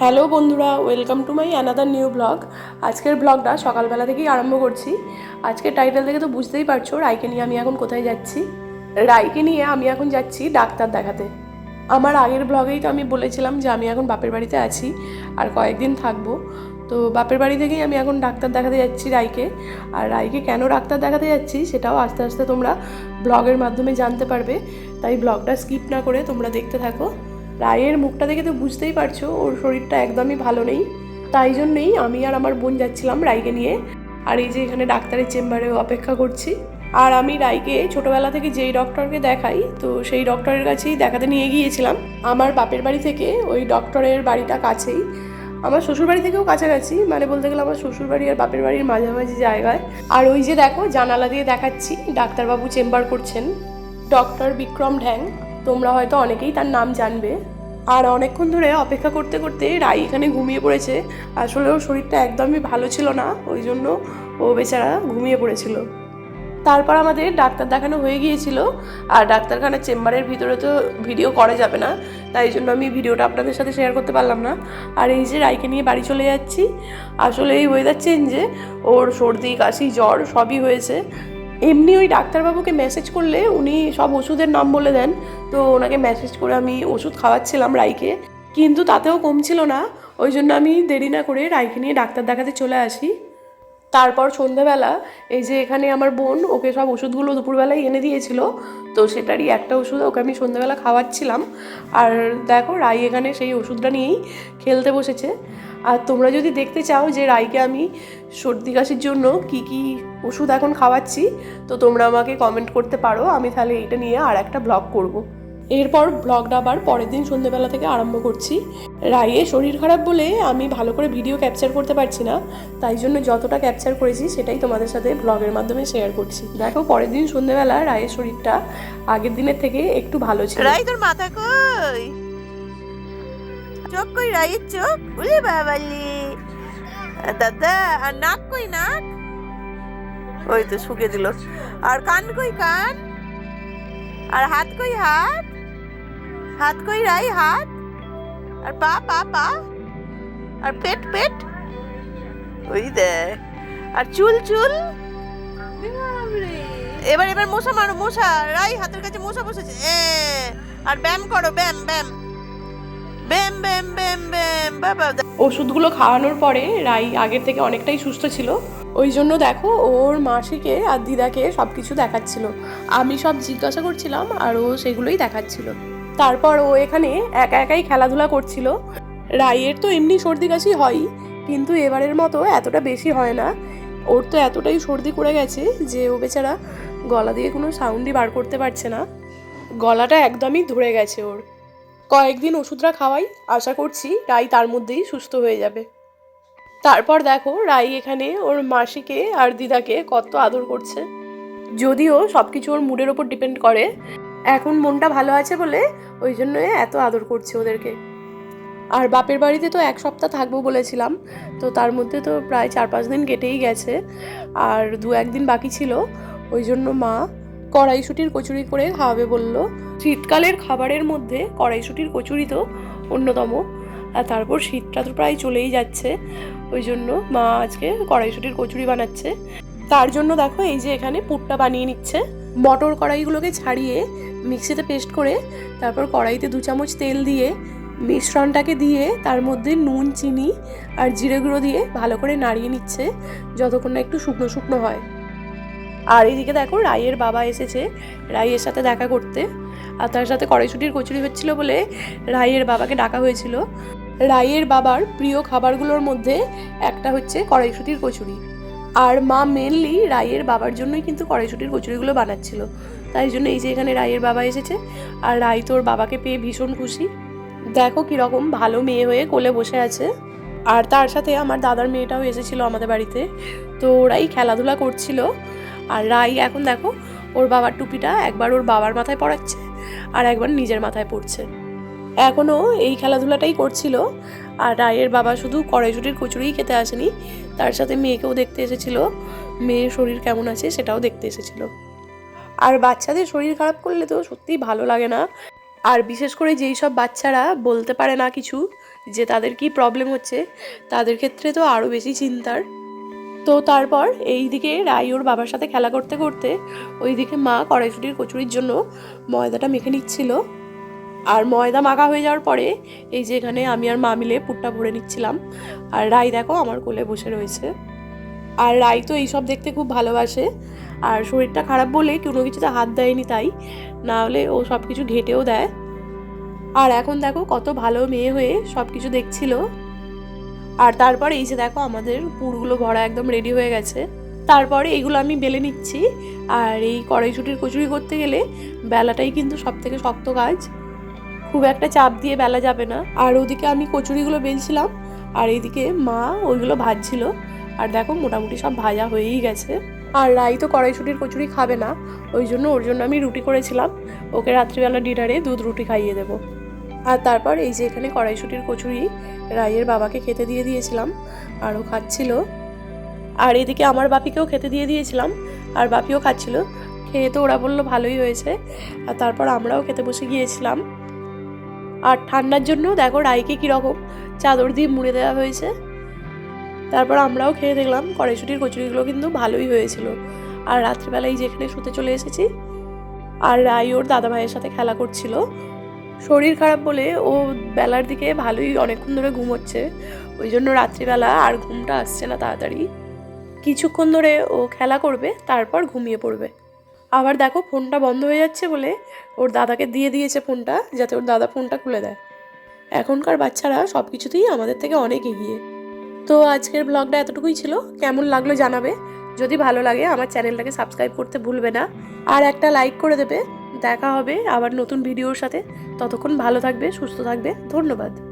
Hello বন্ধুরা, welcome to my another new blog আজকের ব্লগটা সকালবেলা থেকেই আরম্ভ করছি। আজকের টাইটেল থেকে তো বুঝতেই পারছ, রাইকে নিয়ে আমি এখন কোথায় যাচ্ছি। রাইকে নিয়ে আমি এখন যাচ্ছি ডাক্তার দেখাতে। আমার আগের ব্লগেই তো আমি বলেছিলাম যে আমি এখন বাপের বাড়িতে আছি, আর কয়েকদিন থাকব। তো বাপের বাড়ি থেকেই আমি এখন ডাক্তার দেখাতে যাচ্ছি রাইকে। আর রাইকে কেন ডাক্তার দেখাতে যাচ্ছি সেটাও আস্তে আস্তে তোমরা ব্লগের মাধ্যমে জানতে পারবে। তাই ব্লগটা স্কিপ না করে তোমরা দেখতে থাকো। রায়ের মুখটা দেখে তো বুঝতেই পারছ, ওর শরীরটা একদমই ভালো নেই। তাই জন্যই আমি আর আমার বোন যাচ্ছিলাম রায়কে নিয়ে। আর এই যে এখানে ডাক্তারের চেম্বারে অপেক্ষা করছি। আর আমি রাইকে ছোটবেলা থেকে যেই ডক্টরকে দেখাই, তো সেই ডক্টরের কাছেই দেখাতে নিয়ে গিয়েছিলাম। আমার বাপের বাড়ি থেকে ওই ডক্টরের বাড়িটা কাছেই। আমার শ্বশুর বাড়ি থেকেও কাছাকাছি মানে বলতে গেলে আমার শ্বশুর বাড়ি আর বাপের বাড়ির মাঝামাঝি জায়গায়। আর ওই যে দেখো, জানালা দিয়ে দেখাচ্ছি, ডাক্তারবাবু চেম্বার করছেন। ডক্টর বিক্রম ঢ্যাং, তোমরা হয়তো অনেকেই তার নাম জানবে। আর অনেকক্ষণ ধরে অপেক্ষা করতে করতে রাই এখানে ঘুমিয়ে পড়েছে। আসলে ওর শরীরটা একদমই ভালো ছিল না, ওই জন্য ও বেচারা ঘুমিয়ে পড়েছিল। তারপর আমাদের ডাক্তার দেখানো হয়ে গিয়েছিল, আর ডাক্তারখানার চেম্বারের ভিতরে তো ভিডিও করা যাবে না, তাই জন্য আমি ভিডিওটা আপনাদের সাথে শেয়ার করতে পারলাম না। আর এই যে রাইকে নিয়ে বাড়ি চলে যাচ্ছি, আসলে এই ওয়েদার চেঞ্জে ওর সর্দি, কাশি, জ্বর সবই হয়েছে। এমনি ওই ডাক্তারবাবুকে মেসেজ করলে উনি সব ওষুধের নাম বলে দেন। তো ওনাকে মেসেজ করে আমি ওষুধ খাওয়াচ্ছিলাম রাইকে। কিন্তু তাতেও কমছিল না। ওই জন্য আমি দেরি না করে রাইকে নিয়ে ডাক্তার দেখাতে চলে আসি। তারপর সন্ধ্যাবেলা এই যে এখানে আমার বোন, ওকে সব ওষুধগুলো দুপুরবেলায় এনে দিয়েছিল। তো সেটারই একটা ওষুধ ওকে আমি সন্ধ্যাবেলা খাওয়াচ্ছিলাম। আর দেখো রাই এখানে সেই ওষুধটা নিয়েই খেলতে বসেছে। আর তোমরা যদি দেখতে চাও যে রাইকে আমি সর্দি কাশির জন্য কি কি ওষুধ এখন খাওয়াচ্ছি, তো তোমরা আমাকে কমেন্ট করতে পারো। আমি তাহলে এটা নিয়ে আর একটা ব্লগ করব। এরপর ব্লগটা আবার পরের দিন সন্ধ্যেবেলা থেকে আরম্ভ করছি। রাইয়ের শরীর খারাপ বলে আমি ভালো করে ভিডিও ক্যাপচার করতে পারছি না। তাই জন্য যতটা ক্যাপচার করেছি সেটাই তোমাদের সাথে ব্লগের মাধ্যমে শেয়ার করছি। দেখো, পরের দিন সন্ধ্যেবেলা রায়ের শরীরটা আগের দিনের থেকে একটু ভালো ছিল। রায়, তোর মাথা কই? চোখ কই রাইয়ের চোখ? উলে বাবালি। দাদা, আর নাক কই নাক? ওই তো শুকে দিল। আর কান কই কান? আর হাত কই হাত? হাত কই রাই হাত? আর পা পা পা? আর পেট পেট? ওই দেখ। আর চুল চুল? এবার এবার মশা মারো, মশা। রাই হাতের কাছে মশা বসেছে। আর ব্যায়াম করো, ব্যায়াম ব্যায়াম। ব্যায়াম ব্যায়াম ব্যায়াম ব্যায়াম বাবা ওষুধগুলো খাওয়ানোর পরে রাই আগের থেকে অনেকটাই সুস্থ ছিল। ওই জন্য দেখো, ওর মাসিকে আর দিদাকে সব কিছু দেখাচ্ছিল। আমি সব জিজ্ঞাসা করছিলাম আর ও সেগুলোই দেখাচ্ছিল। তারপর ও এখানে একা একাই খেলাধুলা করছিল। রাইয়ের তো এমনি সর্দি কাশি হয়ই কিন্তু এবারের মতো এতটা বেশি হয় না। ওর তো এতটাই সর্দি করে গেছে যে ও বেচারা গলা দিয়ে কোনো সাউন্ডই বার করতে পারছে না। গলাটা একদমই ধরে গেছে ওর। কয়েকদিন ওষুধটা খাওয়াই, আশা করছি রাই তার মধ্যেই সুস্থ হয়ে যাবে। তারপর দেখো রাই এখানে ওর মাসিকে আর দিদাকে কত আদর করছে। যদিও সব কিছু ওর মুডের ওপর ডিপেন্ড করে, এখন মনটা ভালো আছে বলে ওই জন্য এত আদর করছে ওদেরকে। আর বাপের বাড়িতে তো এক সপ্তাহ থাকব বলেছিলাম, তো তার মধ্যে তো প্রায় চার পাঁচ দিন কেটেই গেছে, আর দু একদিন বাকি ছিল, ওই জন্য মা কড়াইশুটির কচুরি করে খাওয়াবে বলল। শীতকালের খাবারের মধ্যে কড়াইশুটির কচুরি তো অন্যতম। আর তারপর শীতটা তো প্রায় চলেই যাচ্ছে। ওই জন্য মা আজকে কড়াইশুটির কচুরি বানাচ্ছে। তার জন্য দেখো এই যে এখানে পুরটা বানিয়ে নিচ্ছে। মটর কড়াইগুলোকে ছাড়িয়ে মিক্সিতে পেস্ট করে তারপর কড়াইতে দু চামচ তেল দিয়ে মিশ্রণটাকে দিয়ে তার মধ্যে নুন, চিনি আর জিরে গুঁড়ো দিয়ে ভালো করে নাড়িয়ে নিচ্ছে, যতক্ষণ না একটু শুকনো শুকনো হয়। আর এইদিকে দেখো রাইয়ের বাবা এসেছে রাইয়ের সাথে দেখা করতে। আর তার সাথে কড়াইশুটির কচুরি হচ্ছিল বলে রাইয়ের বাবাকে ডাকা হয়েছিল। রাইয়ের বাবার প্রিয় খাবারগুলোর মধ্যে একটা হচ্ছে কড়াইশুটির কচুরি। আর মা মেনলি রাইয়ের বাবার জন্যই কিন্তু কড়াইশুটির কচুরিগুলো বানাচ্ছিল। তাই জন্য এই যে এখানে রাইয়ের বাবা এসেছে। আর রাই তোর বাবাকে পেয়ে ভীষণ খুশি। দেখো কীরকম ভালো মেয়ে হয়ে কোলে বসে আছে। আর তার সাথে আমার দাদার মেয়েটাও এসেছিল আমাদের বাড়িতে। তো ওরাই খেলাধুলা করছিল। আর রাই এখন দেখো, ওর বাবার টুপিটা একবার ওর বাবার মাথায় পড়াচ্ছে আর একবার নিজের মাথায় পড়ছে এখনও এই খেলাধুলাটাই করছিল আর রায়ের বাবা শুধু কড়াইশুটির কচুরিই খেতে আসেনি, তার সাথে মেয়েকেও দেখতে এসেছিল। মেয়ের শরীর কেমন আছে সেটাও দেখতে এসেছিল। আর বাচ্চাদের শরীর খারাপ করলে তো সত্যিই ভালো লাগে না। আর বিশেষ করে যেই সব বাচ্চারা বলতে পারে না কিছু যে তাদের কি প্রবলেম হচ্ছে, তাদের ক্ষেত্রে তো আরও বেশি চিন্তার। তো তারপর এই দিকে রাই ওর বাবার সাথে খেলা করতে করতে ওইদিকে মা কড়াইশুটির কচুরির জন্য ময়দাটা মেখে নিচ্ছিল। আর ময়দা মাখা হয়ে যাওয়ার পরে এই যে এখানে আমি আর মা মিলে পুটটা ভরে নিচ্ছিলাম। আর রাই দেখো আমার কোলে বসে রয়েছে। আর রাই তো এইসব দেখতে খুব ভালোবাসে। আর শরীরটা খারাপ বলে কোনো কিছুতে হাত দেয়নি তাই। না হলে ও সব কিছু ঘেটেও দেয়। আর এখন দেখো কত ভালো মেয়ে হয়ে সব কিছু দেখছিল। আর তারপরে এই যে দেখো আমাদের পুরগুলো ভরা একদম রেডি হয়ে গেছে। তারপরে এইগুলো আমি বেলে নিচ্ছি। আর এই কড়াইশুটির কচুরি করতে গেলে বেলাটাই কিন্তু সব থেকে শক্ত কাজ। খুব একটা চাপ দিয়ে বেলা যাবে না। আর ওদিকে আমি কচুরিগুলো বেলছিলাম। আর এইদিকে মা ওইগুলো ভাজছিল। আর দেখো মোটামুটি সব ভাজা হয়েই গেছে। আর রাই তো কড়াইশুটির কচুরি খাবে না। ওই জন্য ওর জন্য আমি রুটি করেছিলাম। ওকে রাত্রিবেলা ডিনারে দুধ রুটি খাইয়ে দেবো। আর তারপর এই যে এখানে কড়াইশুটির কচুরি রাইয়ের বাবাকে খেতে দিয়ে দিয়েছিলাম, আর ও খাচ্ছিল। আর এদিকে আমার বাপিকেও খেতে দিয়ে দিয়েছিলাম, আর বাপিও খাচ্ছিল। খেয়ে তো ওরা বলল ভালোই হয়েছে, আর তারপর আমরাও খেতে বসে গিয়েছিলাম। আর ঠান্ডার জন্য দেখো রাইকে কীরকম চাদর দিয়ে মুড়ে দেওয়া হয়েছে। তারপর আমরাও খেয়ে দেখলাম কড়াইশুটির কচুরিগুলো কিন্তু ভালোই হয়েছিল। আর রাত্রিবেলায় যেখানে শুতে চলে এসেছি, আর রাই ওর দাদা ভাইয়ের সাথে খেলা করছিল। শরীর খারাপ বলে ও বেলার দিকে ভালোই অনেকক্ষণ ধরে ঘুমোচ্ছে ওই জন্য রাত্রিবেলা আর ঘুমটা আসছে না তাড়াতাড়ি। কিছুক্ষণ ধরে ও খেলা করবে, তারপর ঘুমিয়ে পড়বে। আবার দেখো ফোনটা বন্ধ হয়ে যাচ্ছে বলে ওর দাদাকে দিয়ে দিয়েছে ফোনটা, যাতে ওর দাদা ফোনটা খুলে দেয়। এখনকার বাচ্চারা সব কিছুতেই আমাদের থেকে অনেক এগিয়ে। তো আজকের ব্লগটা এতটুকুই ছিল। কেমন লাগল জানাবে। যদি ভালো লাগে আমার চ্যানেলটাকে সাবস্ক্রাইব করতে ভুলবে না। আর একটা লাইক করে দেবে। দেখা হবে আবার নতুন ভিডিওর সাথে। ততক্ষণ ভালো থাকবে সুস্থ থাকবে। ধন্যবাদ।